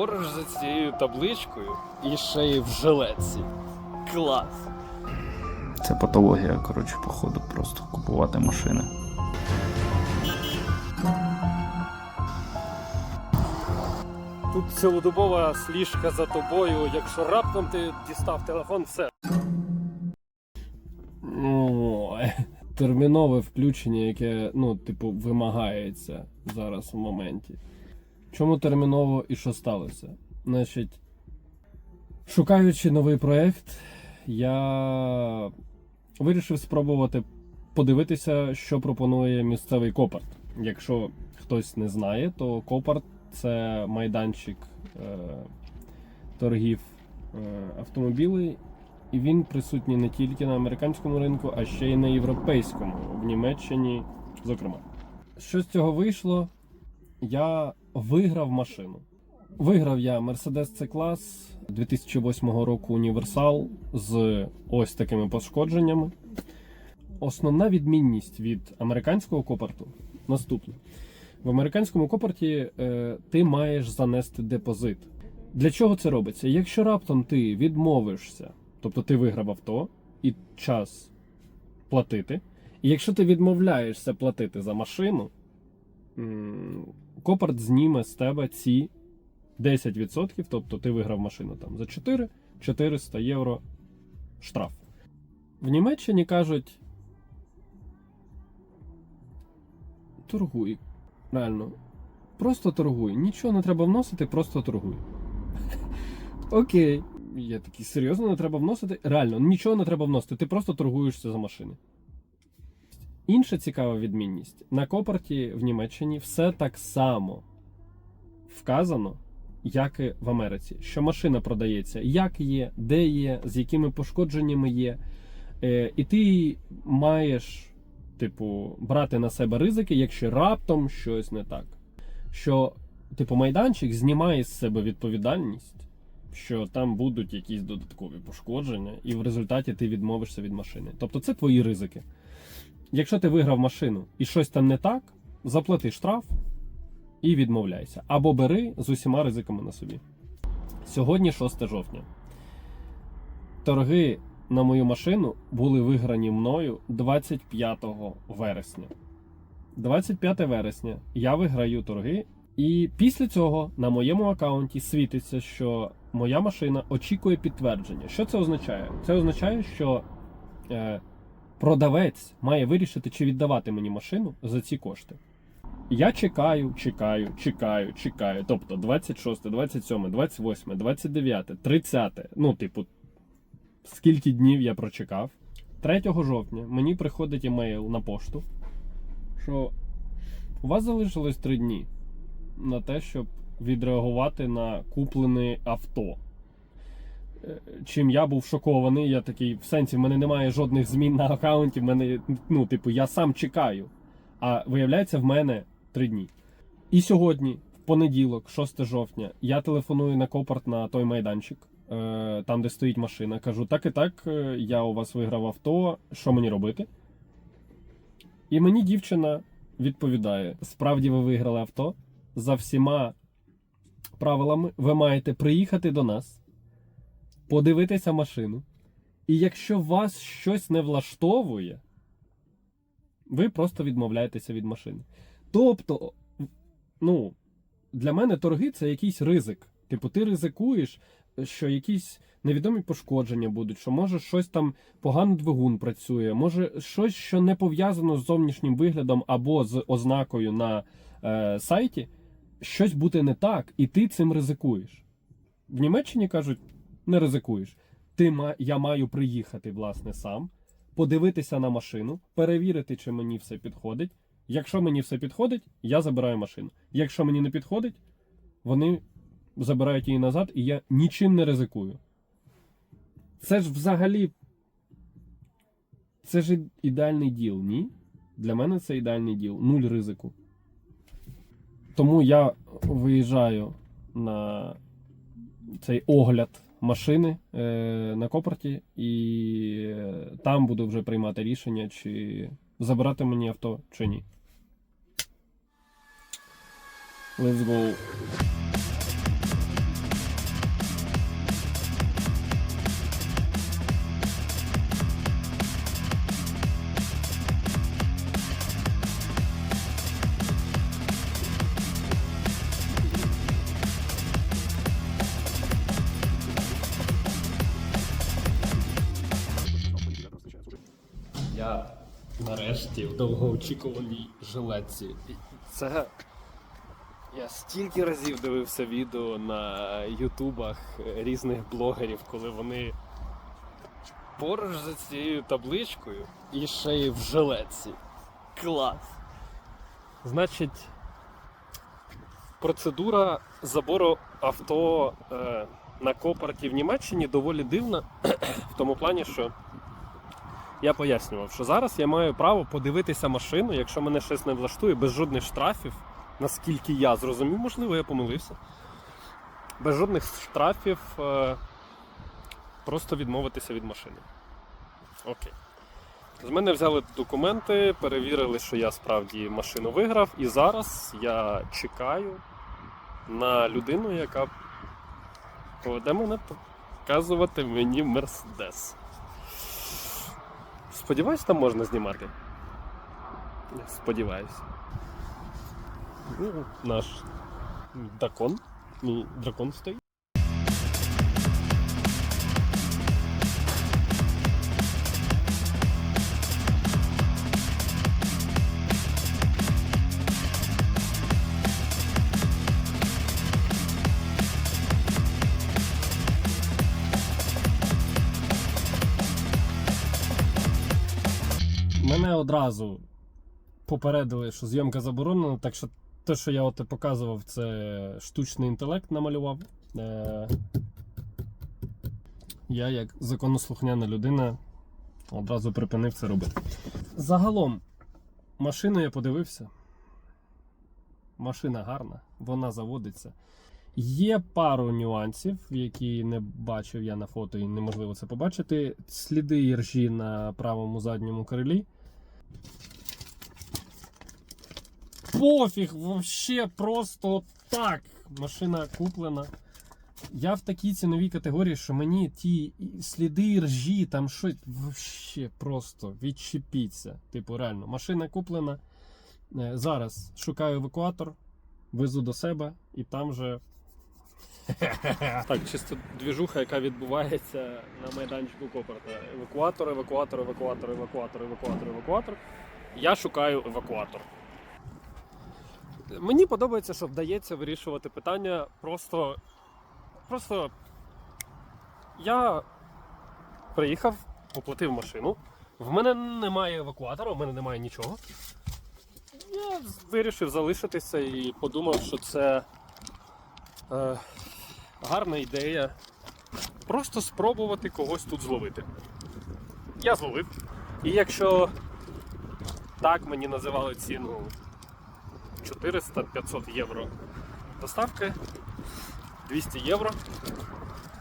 поруч за цією табличкою і ще й в жилетці. Клас! Це патологія, коротше, походу, просто купувати машини. Тут цілодобова сліжка за тобою, якщо раптом ти дістав телефон, все. Ой. Термінове включення, яке, ну, типу, вимагається зараз у моменті. Чому терміново і що сталося? Значить, шукаючи новий проєкт, я вирішив спробувати подивитися, що пропонує місцевий Копарт. Якщо хтось не знає, то Копарт це майданчик е, торгів е, автомобілей, і він присутній не тільки на американському ринку, а ще й на європейському, в Німеччині, зокрема. Що з цього вийшло? Я виграв машину. Виграв я Mercedes C-Class 2008 року універсал з ось такими пошкодженнями. Основна відмінність від американського копарту наступна. В американському копорті е, ти маєш занести депозит. Для чого це робиться? Якщо раптом ти відмовишся, тобто ти виграв авто і час платити, і якщо ти відмовляєшся платити за машину, м, копорт зніме з тебе ці 10%, тобто ти виграв машину там за 4 400 євро штраф. В Німеччині кажуть. Торгуй. Реально. Просто торгуй. Нічого не треба вносити, просто торгуй. Окей. Я такий серйозно не треба вносити. Реально, нічого не треба вносити. Ти просто торгуєшся за машини. Інша цікава відмінність. На Копарті в Німеччині все так само вказано, як і в Америці. Що машина продається, як є, де є, з якими пошкодженнями є. Е, і ти маєш типу, брати на себе ризики, якщо раптом щось не так. Що, типу, майданчик знімає з себе відповідальність, що там будуть якісь додаткові пошкодження, і в результаті ти відмовишся від машини. Тобто це твої ризики. Якщо ти виграв машину і щось там не так, заплати штраф і відмовляйся. Або бери з усіма ризиками на собі. Сьогодні 6 жовтня. Торги на мою машину були виграні мною 25 вересня. 25 вересня я виграю торги, і після цього на моєму аккаунті світиться, що моя машина очікує підтвердження. Що це означає? Це означає, що е, продавець має вирішити, чи віддавати мені машину за ці кошти. Я чекаю, чекаю, чекаю, чекаю. Тобто 26, 27, 28, 29, 30. Ну, типу, скільки днів я прочекав. 3 жовтня мені приходить емейл на пошту, що у вас залишилось 3 дні на те, щоб відреагувати на куплене авто. Чим я був шокований, я такий, в сенсі, в мене немає жодних змін на аккаунті, в мене, ну, типу, я сам чекаю. А виявляється, в мене 3 дні. І сьогодні, в понеділок, 6 жовтня, я телефоную на Копарт на той майданчик, е, там, де стоїть машина. Кажу: так і так, е, я у вас виграв авто, що мені робити? І мені дівчина відповідає: справді ви виграли авто. За всіма правилами ви маєте приїхати до нас, подивитися машину. І якщо вас щось не влаштовує, ви просто відмовляєтеся від машини. Тобто, ну, для мене торги це якийсь ризик. Типу, ти ризикуєш, що якісь невідомі пошкодження будуть, що може щось там погано двигун працює, може щось, що не пов'язано з зовнішнім виглядом або з ознакою на е, сайті, щось бути не так, і ти цим ризикуєш. В Німеччині кажуть, не ризикуєш. Ти ма, я маю приїхати, власне, сам, подивитися на машину, перевірити, чи мені все підходить. Якщо мені все підходить, я забираю машину. Якщо мені не підходить, вони забирають її назад, і я нічим не ризикую. Це ж взагалі. Це ж ідеальний діл, ні? Для мене це ідеальний діл, нуль ризику. Тому я виїжджаю на цей огляд машини е, на Копорті, і е, там буду вже приймати рішення, чи забирати мені авто, чи ні. Let's go. Нарешті довгоочікуваній жилетці. Це я стільки разів дивився відео на ютубах різних блогерів, коли вони поруч за цією табличкою і ще й в жилетці. Клас! Значить, процедура забору авто е, на копарті в Німеччині доволі дивна в тому плані, що я пояснював, що зараз я маю право подивитися машину, якщо мене щось не влаштує, без жодних штрафів, наскільки я зрозумів, можливо, я помилився. Без жодних штрафів е, просто відмовитися від машини. Окей. З мене взяли документи, перевірили, що я справді машину виграв, і зараз я чекаю на людину, яка поведе мене показувати мені Мерседес. Сподіваюсь, там можна знімати. Сподіваюсь. Ну, наш дракон. Ну, дракон стоїть. Одразу попередили, що зйомка заборонена, так що те, що я от показував, це штучний інтелект намалював. Е- я, як законослухняна людина, одразу припинив це робити. Загалом, машину я подивився. Машина гарна, вона заводиться. Є пару нюансів, які не бачив я на фото і неможливо це побачити. Сліди іржі на правому задньому крилі. Пофіг, вообще просто так. Машина куплена. Я в такій ціновій категорії, що мені ті сліди іржі, там щось вообще просто відчепіться. Типу, реально, машина куплена. Е, Зараз шукаю евакуатор, везу до себе і там же. Так, чисто двіжуха, яка відбувається на майданчику Копорта. Евакуатор, евакуатор, евакуатор, евакуатор, евакуатор, евакуатор. Я шукаю евакуатор. Мені подобається, що вдається вирішувати питання просто. Просто я приїхав, оплатив машину. В мене немає евакуатора, в мене немає нічого. Я вирішив залишитися і подумав, що це е, гарна ідея. Просто спробувати когось тут зловити. Я зловив. І якщо так мені називали ціну 400-500 євро доставки, 200 євро,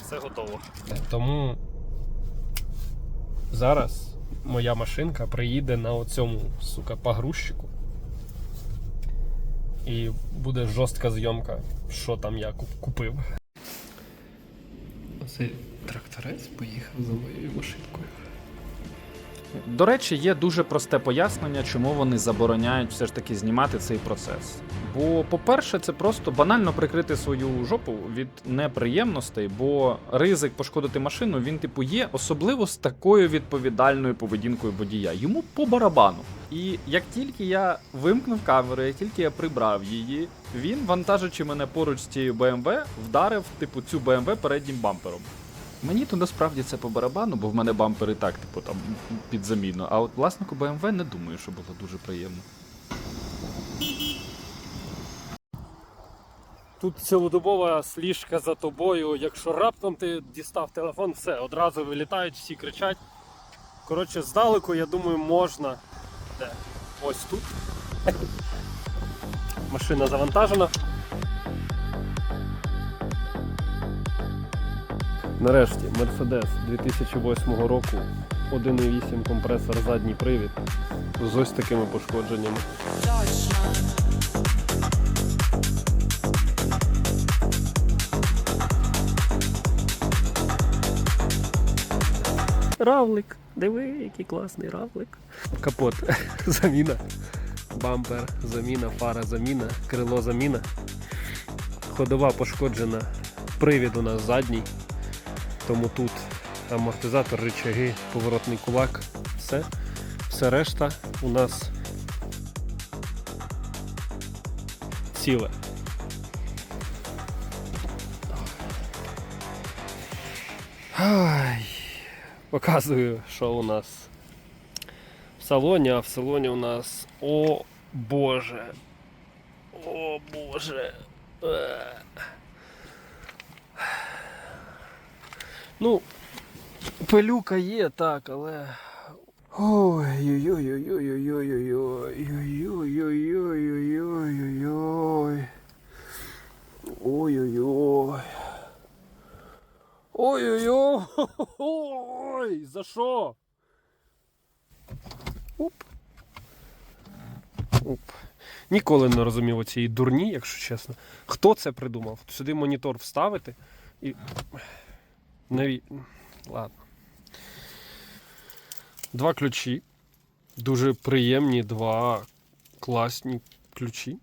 все готово. Тому зараз моя машинка приїде на оцьому, сука, погрузчику. І буде жорстка зйомка, що там я купив. Оцей тракторець поїхав за моєю машинкою. До речі, є дуже просте пояснення, чому вони забороняють все ж таки знімати цей процес. Бо, по-перше, це просто банально прикрити свою жопу від неприємностей, бо ризик пошкодити машину він, типу, є, особливо з такою відповідальною поведінкою водія. Йому по барабану. І як тільки я вимкнув камеру, як тільки я прибрав її, він, вантажачи мене поруч з цією BMW, вдарив, типу, цю BMW переднім бампером. Мені то насправді це по барабану, бо в мене бампер і так, типу, там під заміну. А от власнику BMW не думаю, що було дуже приємно. Тут цілодобова сліжка за тобою. Якщо раптом ти дістав телефон, все, одразу вилітають, всі кричать. Коротше, здалеку, я думаю, можна. Де? Ось тут. Машина завантажена. Нарешті Mercedes 2008 року 1.8 компресор задній привід з ось такими пошкодженнями. Равлик. Диви, який класний равлик. Капот. Заміна. Бампер, заміна, фара, заміна, крило заміна. Ходова пошкоджена. Привід у нас задній. Тому тут амортизатор, рычаги, поворотний кулак. Все. Все решта у нас ціле. Ай, показую, що у нас в салоні, а в салоні у нас. О Боже. О Боже. Е. Ну, пилюка є, так, але. Ой-ой-ой-ой-ой-ой-ой-ой-ой-ой-ой-ой-ой-ой. Ой-ой-ой. Ой-ой-ой. За що? Уп. Ніколи не розумів цієї дурні, якщо чесно. Хто це придумав? Сюди монітор вставити і. Наві... Ладно. Два ключі. Дуже приємні, два класні ключі.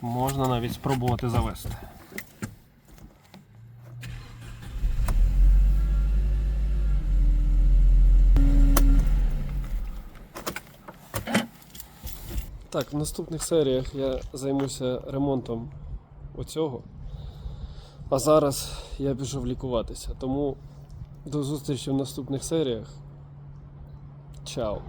Можна навіть спробувати завести. Так, в наступних серіях я займуся ремонтом оцього. А зараз я пішов лікуватися. Тому до зустрічі в наступних серіях. Чао.